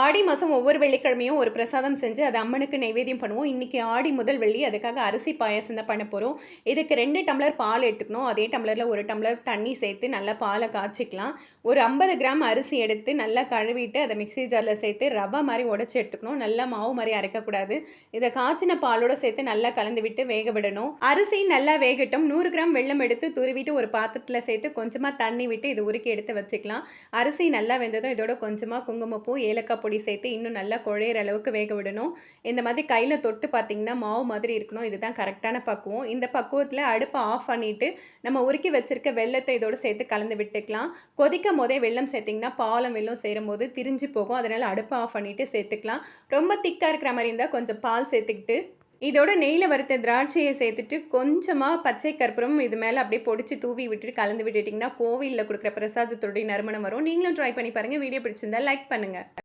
ஆடி மாதம் ஒவ்வொரு வெள்ளிக்கிழமையும் ஒரு பிரசாதம் செஞ்சு அதை அம்மனுக்கு நைவேத்தியம் பண்ணுவோம். இன்றைக்கி ஆடி முதல் வெள்ளி அதுக்காக அரிசி பாயாசம் தான் பண்ண போகிறோம் இதுக்கு ரெண்டு டம்ளர் பால் எடுத்துக்கணும். அதே டம்ளரில் ஒரு டம்ளர் தண்ணி சேர்த்து நல்லா பாலை காய்ச்சிக்கலாம். ஒரு ஐம்பது கிராம் அரிசி எடுத்து நல்லா கழுவிட்டு அதை மிக்சி ஜாரில் சேர்த்து ரவை மாதிரி உடச்சி எடுத்துக்கணும். நல்லா மாவு மாதிரி அரைக்கக்கூடாது. இதை காய்ச்சின பாலோடு சேர்த்து நல்லா கலந்து விட்டு வேக விடணும். அரிசி நல்லா வேகட்டும். நூறு கிராம் வெள்ளம் எடுத்து துருவிட்டு ஒரு பாத்திரத்தில் சேர்த்து கொஞ்சமாக தண்ணி விட்டு இது உருக்கி எடுத்து வச்சுக்கலாம். அரிசி நல்லா வெந்ததும் இதோட கொஞ்சமாக குங்குமப்பூ ஏலக்காய் பொடி சேர்த்து இன்னும் நல்லா குழையிற அளவுக்கு வேக விடணும். இந்த மாதிரி கையில் தொட்டு பார்த்திங்கன்னா மாவு மாதிரி இருக்கணும். இதுதான் கரெக்டான பக்குவம். இந்த பக்குவத்தில் அடுப்பை ஆஃப் பண்ணிவிட்டு நம்ம உருக்கி வச்சுருக்க வெள்ளத்தை இதோடு சேர்த்து கலந்து விட்டுக்கலாம். கொதிக்கும் போதே வெள்ளம் சேர்த்திங்கன்னா பாலம் வெள்ளம் சேரும் போது திரிஞ்சு போகும். அதனால் அடுப்பை ஆஃப் பண்ணிவிட்டு சேர்த்துக்கலாம். ரொம்ப திக்காக இருக்கிற மாதிரி இருந்தால் கொஞ்சம் பால் சேர்த்துக்கிட்டு இதோட நெய்யில் வறுத்த திராட்சையை சேர்த்துட்டு கொஞ்சமாக பச்சை கற்பூரம் இது மேலே அப்படியே பொடிச்சு தூவி விட்டுட்டு கலந்து விட்டுட்டிங்கன்னா கோவிலில் கொடுக்குற பிரசாதத்துடைய நறுமணம் வரும். நீங்களும் ட்ரை பண்ணி பாருங்கள் வீடியோ பிடிச்சிருந்தா லைக் பண்ணுங்கள்